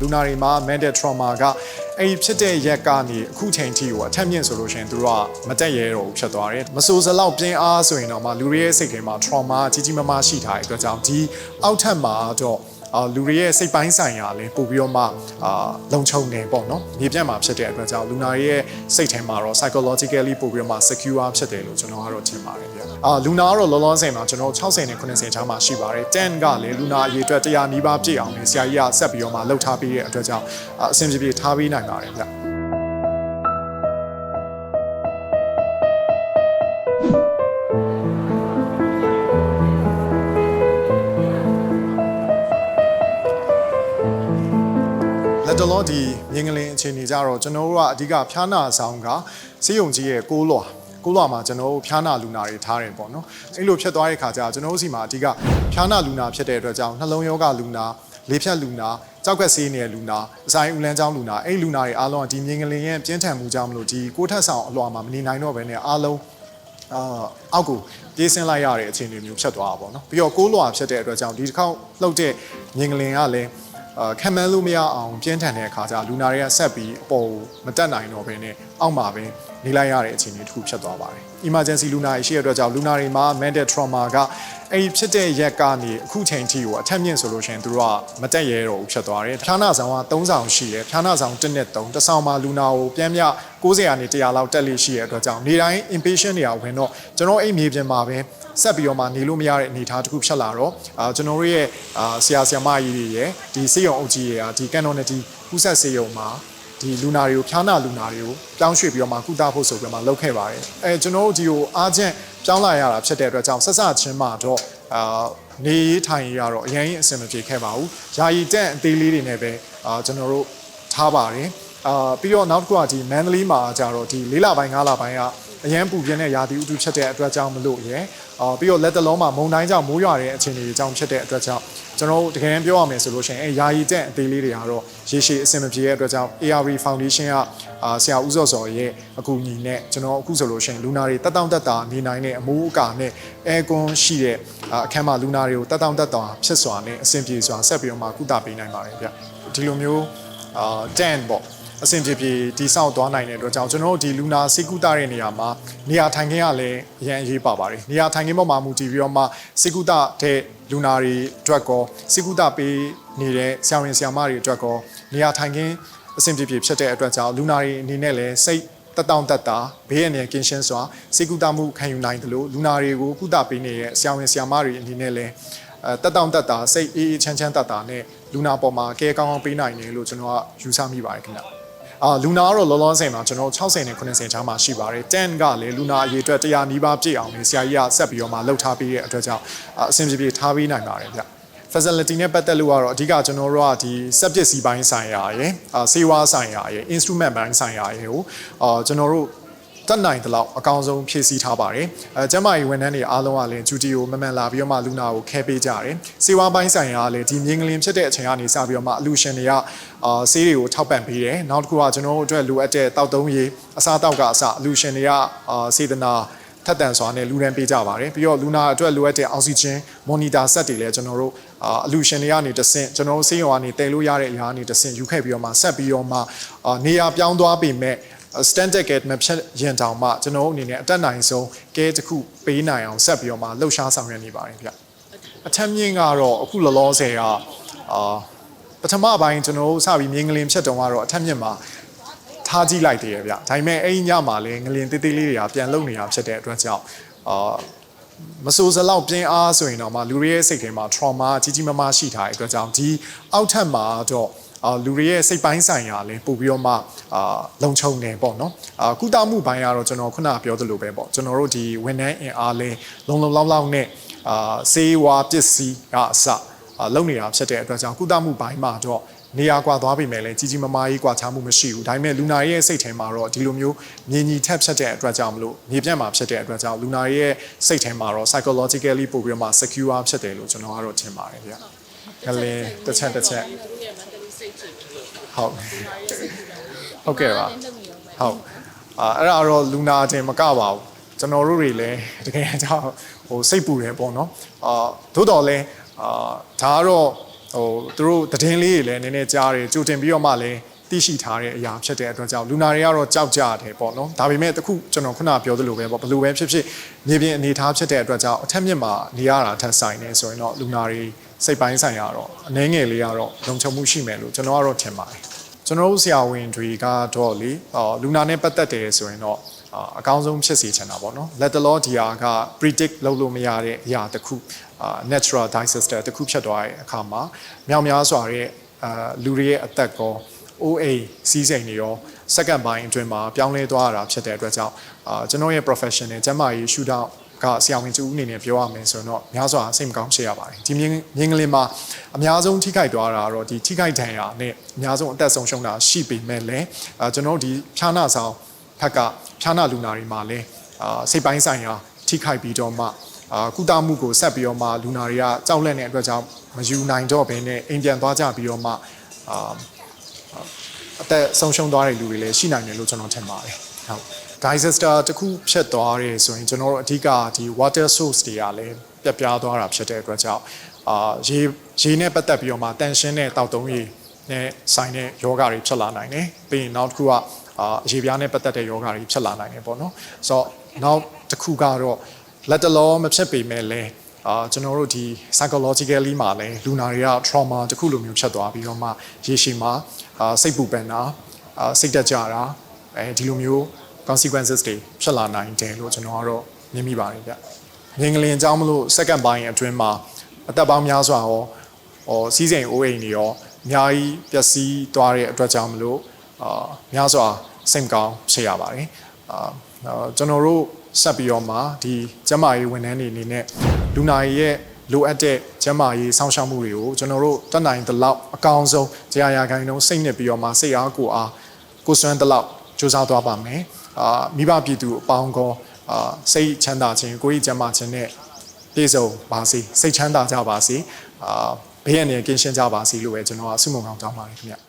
လူနာတွေမှာ mental trauma ကအဲ့ဒီဖြစ်တဲ့ရက်ကနေအခုချိန်ထိကိုအထက်မြင့်ဆိုလို့ရှိရင်သူတို့ကမတက်ရဲတော့ဘူးဖြစ်သွားတယ်မဆိုးစလောက်ပြင်းအားဆိုရင်တော့မှလူတွေရဲ့စိတ်ထဲမှာ trauma ကြီးကြီးမားမားရှိထားတဲ့အတွက်ကြောင့်ဒီအောက်ထပ်မှာတော့ အာလူတွေရဲ့စိတ်ပိုင်းဆိုင်ရာလည်းပို့ပြီးတော့မှအာလုံခြုံနေပေါ့နော်မြေပြန့်မှာဖြစ်တဲ့အတွက်ကြောင့်လူနာတွေရဲ့စိတ်ထဲမှာတော့ psychologically ပို့ပြီးတော့မှ secure ဖြစ်တယ်လို့ကျွန်တော်ကတော့ထင်ပါတယ်ဗျအာလူနာကတော့လောလောဆယ်မှာကျွန်တော်60နဲ့90ချားမှာရှိပါတယ်10ကလည်းလူနာအရေအတွက်100နီးပါးပြည့်အောင်လေဆရာကြီးကဆက်ပြီးတော့မှလှုပ်ထားပေးတဲ့အတွက်ကြောင့်အာအဆင်ပြေပြေထားပေးနိုင်ပါတယ်ဗျ လက်တလောဒီမြင်းကလင်းအခြေအနေကြတော့ကျွန်တော်တို့ကအဓိကဖျားနာဆောင်ကစေယုံကြီးရဲ့ကိုးလွာကိုးလွာမှာကျွန်တော်တို့ဖျားနာလူနာတွေထားတယ်ပေါ့နော်အဲ့လိုဖြစ်သွားတဲ့ခါကျကျွန်တော်တို့စီမှာအဓိကဖျားနာလူနာဖြစ်တဲ့အတွက်ကြောင့်နှလုံးရောဂါလူနာလေဖြတ်လူနာကြောက်ကက်ဆေးနေတဲ့လူနာအဆိုင်ဦးလန်းချောင်းလူနာအဲ့လူနာတွေအားလုံးကဒီမြင်းကလင်းရဲ့ပြင်းထန်မှုကြောင့်မလို့ဒီကိုးထက်ဆောင်အလွာမှာမနေနိုင်တော့ဘဲနဲ့အားလုံးအာအောက်ကိုပြေးဆင်းလိုက်ရတဲ့အခြေအနေမျိုးဖြစ်သွားတာပေါ့နော်ပြီးတော့ကိုးလွာဖြစ်တဲ့အတွက်ကြောင့်ဒီတစ်ခေါက်လှုပ်တဲ့မြင်ကလင်ကလည်းအာ ခံမန်းလို့မရအောင်ပြင်းထန်တဲ့အခါကျလူနာတွေကဆက်ပြီးအပေါ်ကိုမတက်နိုင်တော့ဘဲနဲ့အောက်မှာပဲနေလိုက်ရတဲ့အခြေအနေတစ်ခုဖြစ်သွားပါတယ် emergency လူနာတွေရှိတဲ့အတွက်ကြောင့်လူနာတွေမှာ mental trauma ကအဲ့ဒီဖြစ်တဲ့ရက်ကနေအခုချိန်ထိကိုအထက်မြင့်ဆိုလို့ရှိရင်သူတို့ကမတက်ရဲတော့ဘူးဖြစ်သွားတယ်ဖျားနာဆောင်က3ဆောင်ရှိတယ်ဖျားနာဆောင်1နဲ့3တစ်ဆောင်မှာလူနာကိုပြန်ပြ90ကနေ100လောက်တက်လိရှိတဲ့အတွက်ကြောင့်နေတိုင်း inpatient တွေကဝင်တော့ကျွန်တော်အိမ်မြေပြင်မှာပဲဆက်ပြီးတော့မှနေလို့မရတဲ့အနေအထားတစ်ခုဖြစ်လာတော့အာကျွန်တော်တို့ရဲ့အာဆရာဆရာမကြီးတွေရဲ့ဒီစေယုံအုပ်ကြီးရဲ့ဒီကန်တော်နဲ့ဒီကုဆက်စေယုံမှာ ဒီလူနာတွေကိုဖျားနာလူနာတွေကိုပြောင်းရွှေ့ပြီးတော့မှကုသဖို့ဆိုပြီးတော့မှလုပ်ခဲ့ပါတယ်အဲကျွန်တော်တို့ဒီကိုအားချင်းပြောင်းလာရတာဖြစ်တဲ့အတွက်ကြောင့်ဆက်စချင်းမှာတော့အာနေရေးထိုင်ရေးကတော့အရင်အဆင်မပြေခဲ့ပါဘူးယာယီတက်အသေးလေးတွေနဲ့ပဲအာကျွန်တော်တို့ထားပါတယ်အာပြီးတော့နောက်တစ်ခုကဒီမန္တလေးမှာကျတော့ဒီ၄လပိုင်း၅လပိုင်းကအရန်ပူပြင်းတဲ့ရာသီဥတုဖြစ်တဲ့အတွက်ကြောင့်မလို့ရယ်အာပြီးတော့လက်တလုံးမှာမုန်တိုင်းကြောင့်မိုးရွာတဲ့အခြေအနေတွေကြောင့်ဖြစ်တဲ့အတွက်ကြောင့် ကျွန်တော်တို့တကယ်တမ်းပြောရမယ်ဆိုလို့ရှိရင်အဲယာယီတက်အသေးလေးတွေကတော့ရေရှည်အဆင်မပြေတဲ့အတွက်ကြောင့် ARV Foundation ကအာဆရာဦးစောစောရဲ့အကူအညီနဲ့ကျွန်တော်အခုဆိုလို့ရှိရင်လူနာတွေတက်တောင့်တက်တာနေနိုင်တဲ့အမိုးအကာနဲ့အဲကွန်ရှိတဲ့အာအခန်းမှာလူနာတွေကိုတက်တောင့်တက်တာဖြစ်စွာနဲ့အဆင်ပြေစွာဆက်ပြီးတော့မှကုသပေးနိုင်ပါတယ်ဗျဒီလိုမျိုးအာ10ပေါ့ အဆင်ပြေပြေတိဆောက်သွားနိုင်တဲ့အတွက်ကြောင့်ကျွန်တော်တို့ဒီလူနာစိတ်ကူတာတဲ့နေရာမှာနေရာထိုင်ခင်းကလည်းအရင်အရေးပါပါတယ်နေရာထိုင်ခင်းပေါ်မှာမူတည်ပြီးတော့မှစိတ်ကူတာတဲ့လူနာတွေအတွက်ကောစိတ်ကူတာပေးနေတဲ့ဆရာဝန်ဆရာမတွေအတွက်ကောနေရာထိုင်ခင်းအဆင်ပြေပြေဖြစ်တဲ့အတွက်ကြောင့်လူနာတွေအနေနဲ့လည်းစိတ်တက်တောင့်တက်တာဘေးရန်ရဲ့ကင်းရှင်းစွာစိတ်ကူတာမှုခံယူနိုင်တယ်လို့လူနာတွေကိုကုသပေးနေတဲ့ဆရာဝန်ဆရာမတွေအနေနဲ့လည်းအဲတက်တောင့်တက်တာစိတ်အေးအေးချမ်းချမ်းတက်တာနဲ့လူနာပေါ်မှာကဲကောင်းကောင်းပေးနိုင်တယ်လို့ကျွန်တော်ကယူဆမိပါတယ်ခင်ဗျာ အာလူနာကတော့လောလောဆယ်မှာကျွန်တော်60နဲ့90ချားမှာရှိပါတယ်10ကလည်းလူနာအရေအတွက်100နီးပါးပြည့်အောင်လေဆရာကြီးကဆက်ပြီးတော့မှလှုပ်ထားပေးတဲ့အတွက်ကြောင့်အာအဆင်ပြေပြေထားပေးနိုင်ပါတယ်ဗျ facility နဲ့ပတ်သက်လို့ကတော့အဓိကကျွန်တော်တို့ကဒီစက်ပစ္စည်းပိုင်းဆိုင်ရာရယ်အာစေဝါဆိုင်ရာရယ် instrument ပိုင်းဆိုင်ရာရယ်ကိုအာကျွန်တော်တို့ တက်နိုင်တဲ့လောက်အကောင်းဆုံးဖြည့်ဆည်းထားပါတယ်အဲကျမကြီးဝန်ထမ်းတွေအားလုံးကလည်းဂျူတီကိုမမှန်လာပြီးတော့မှလူနာကိုခဲပေးကြတယ်စေဝါပိုင်းဆိုင်ရာကလည်းဒီမြင်းကလင်းဖြစ်တဲ့အချိန်ကနေစပြီးတော့မှအလူရှင်တွေကအာဆေးတွေကိုထောက်ပံ့ပေးတယ်နောက်တစ်ခုကကျွန်တော်တို့အတွက်လိုအပ်တဲ့တောက်သုံးရေးအစားတောက်ကအစအလူရှင်တွေကအာစေတနာထက်တန်စွာနဲ့လူရန်ပေးကြပါတယ်ပြီးတော့လူနာအတွက်လိုအပ်တဲ့အောက်ဆီဂျင်မော်နီတာဆက်တွေလည်းကျွန်တော်တို့အာအလူရှင်တွေကနေတဆင့်ကျွန်တော်တို့ဆေးရုံကနေတည်လို့ရတဲ့အရာကနေတဆင့်ယူခဲ့ပြီးတော့မှဆက်ပြီးတော့မှအာနေရာပြောင်းသွားပေမဲ့ standard gate မဖြစ်ရင်တောင်မှကျွန်တော်တို့အနေနဲ့အတက်နိုင်ဆုံးကဲတစ်ခုပေးနိုင်အောင်ဆက်ပြီးတော့မှလှုပ်ရှားဆောင်ရွက်နေပါတယ်ဗျအထက်မြင့်ကတော့အခုလောလောဆယ်ကအာပထမပိုင်းကျွန်တော်တို့စပြီးမြင်းကလင်းဖြစ်တုံကတော့အထက်မြင့်မှာထားကြည့်လိုက်တယ်ဗျဒါပေမဲ့အဲ့ဒီညမှာလည်းငလင်တေးသေးလေးတွေကပြန်လုံနေတာဖြစ်တဲ့အတွက်ကြောင့်အာမဆိုးစလောက်ပြင်းအားဆိုရင်တော့မှလူတွေရဲ့စိတ်ထဲမှာ trauma ကြီးကြီးမားမားရှိထားတဲ့အတွက်ကြောင့်ဒီအောက်ထပ်မှာတော့ အာလူတွေရဲ့စိတ်ပိုင်းဆိုင်ရာလည်းပို့ပြီးတော့မှအာလုံခြုံနေပေါ့နော်အာကုသမှုပိုင်းကတော့ကျွန်တော်ခုနပြောသလိုပဲပေါ့ကျွန်တော်တို့ဒီဝန်ထမ်းအင်အားလဲလုံလုံလောက်လောက်နဲ့အာစေးဝါပစ္စည်းကအစအာလုံနေတာဖြစ်တဲ့အတွက်ကြောင့်ကုသမှုပိုင်းမှာတော့နေရာကွာသွားပြီမဲ့လည်းကြီးကြီးမားမားကြီးကွာခြားမှုမရှိဘူးဒါပေမဲ့လူနာရဲ့စိတ်ထဲမှာတော့ဒီလိုမျိုးမြင်ညီထက်ဖြစ်တဲ့အတွက်ကြောင့်မလို့မြေပြန့်မှာဖြစ်တဲ့အတွက်ကြောင့်လူနာရဲ့စိတ်ထဲမှာတော့ psychologically ပို့ပြီးတော့မှ secure ဖြစ်တယ်လို့ကျွန်တော်ကတော့ထင်ပါတယ်ဗျ။ကလေးတစ်ချက်တစ်ချက် သူရဲ့ mentally state တွေလို့ ဟုတ်ဟုတ်ကဲ့ပါဟုတ်ဟုတ်အာအဲ့ဒါတော့လူနာတင်မကပါဘူးကျွန်တော်တို့တွေလည်းတကယ်ကြောင့်ဟိုစိတ်ပူတယ်ပေါ့နော်အာသို့တော်လဲအာဒါကတော့ဟဟိုသူတို့သတင်းလေးတွေလည်းနည်းနည်းကြားတယ်ကြိုတင်ပြီးတော့မှလည်း သိရှိထားတဲ့အရာဖြစ်တဲ့အတွက်ကြောင့်လူနာတွေကတော့ကြောက်ကြတယ်ပေါ့နော်ဒါပေမဲ့တခုကျွန်တော်ခုနပြောသလိုပဲပေါ့ဘယ်လိုပဲဖြစ်ဖြစ်မြေပြင်အနေထားဖြစ်တဲ့အတွက်ကြောင့်အထက်မြင့်မှာနေရတာထက်ဆိုင်နေဆိုရင်တော့လူနာတွေစိတ်ပိုင်းဆိုင်ရာတော့အနည်းငယ်လေးကတော့လုံခြုံမှုရှိမယ်လို့ကျွန်တော်ကတော့ထင်ပါတယ်ကျွန်တော်တို့ဆရာဝန်တွေကတော့လေအော်လူနာနဲ့ပတ်သက်တယ်ဆိုရင်တော့အာအကောင်းဆုံးဖြစ်စေချင်တာပေါ့နော်လက်တလောဒီဟာက predict လုပ်လို့မရတဲ့အရာတစ်ခုအာ natural disaster တစ်ခုဖြစ်သွားတဲ့အခါမှာမြောက်များစွာတဲ့အာလူတွေရဲ့အသက်ကော OA စီးစိမ်တွေရော second ပိုင်းအတွင်းမှာပြောင်းလဲသွားတာဖြစ်တဲ့အတွက်ကြောင့်အာကျွန်တော်ရဲ့ professional ကျန်းမာရေး shootout ကဆရာဝန်တူအနေနဲ့ပြောရမယ်ဆိုတော့များစွာစိတ်မကောင်းဖြစ်ရပါတယ်ဒီမြင်းမြင်းကလေးမှာအများဆုံးထိခိုက်သွားတာကတော့ဒီထိခိုက်ဒဏ်ရာနဲ့အများဆုံးအသက်ဆုံးရှုံးတာရှိပေမဲ့လည်းအာကျွန်တော်တို့ဒီဖြားနာဆောင်ဖက်ကဖြားနာလူနာတွေမှာလည်းအာစိတ်ပိုင်းဆိုင်ရာထိခိုက်ပြီးတော့မှအာကုသမှုကိုဆက်ပြီးတော့မှလူနာတွေကကြောက်လန့်တဲ့အတွက်ကြောင့်မယူနိုင်တော့ဘဲနဲ့အိမ်ပြန်သွားကြပြီးတော့မှအာ အသက်ဆုံးရှုံးသွားတဲ့လူတွေလည်းရှိနိုင်တယ်လို့ကျွန်တော်ထင်ပါတယ်ဟုတ် disaster တစ်ခုဖြစ်သွားတယ်ဆိုရင်ကျွန်တော်တို့အဓိကဒီ water source တွေကလည်းပြတ်ပြားသွားတာဖြစ်တဲ့အတွက်ကြောင့်အာရေရေနဲ့ပတ်သက်ပြီးတော့မှတန်ရှင်းတဲ့တောက်တုံးရေနဲ့ဆိုင်တဲ့ယောဂတွေဖြစ်လာနိုင်တယ်ပြီးရင်နောက်တစ်ခုကအာရေပြားနဲ့ပတ်သက်တဲ့ယောဂတွေဖြစ်လာနိုင်တယ်ပေါ့နော်ဆိုတော့နောက်တစ်ခုကတော့လက်တလောမဖြစ်ပေမဲ့လည်း အာကျွန်တော်တို့ဒီ psychologically မှာလည်းလူနာတွေက trauma တစ်ခုလိုမျိုးဖြစ်သွားပြီးတော့မှရေရှည်မှာအာစိတ်ပူပန်တာအာစိတ်တက်ကြတာအဲဒီလိုမျိုး consequences တွေဖြစ်လာနိုင်တယ်လို့ကျွန်တော်ကတော့မြင်မိပါတယ်ဗျ။ငင်္ဂလင်အကြောင်းမလို့ second ပိုင်းအတွင်းမှာအသက်ပေါင်းများစွာရောဟောစီးစိမ်အိုးအိမ်တွေရောအများကြီးပျက်စီးသွားတဲ့အတွက်ကြောင့်မလို့အာများစွာစိတ်မကောင်းဖြစ်ရပါတယ်။အာကျွန်တော်တို့ဆက်ပြီးတော့မှဒီကျန်းမာရေးဝန်ထမ်းတွေအနေနဲ့ လူနာရီရဲ့လိုအပ်တဲ့ကျန်းမာရေးစောင့်ရှောက်မှုတွေကိုကျွန်တော်တို့တက်နိုင်သလောက်အကောင်းဆုံးကြာရာခိုင်နှုန်းစိတ်နှစ်ပြီးတော့မှစိတ်အားကိုအားကိုစွမ်းသလောက်စူးစမ်းသွားပါမယ်အာမိဘပြည်သူအပေါင်းကောအာစိတ်ချမ်းသာခြင်းကိုယ်ကြီးကျန်းမာခြင်းနဲ့ပြည့်စုံပါစေစိတ်ချမ်းသာကြပါစေအာဘေးရန်တွေကင်းရှင်းကြပါစေလို့ပဲကျွန်တော်ကဆုမွန်ကောင်းတောင်းပါတယ်ခင်ဗျ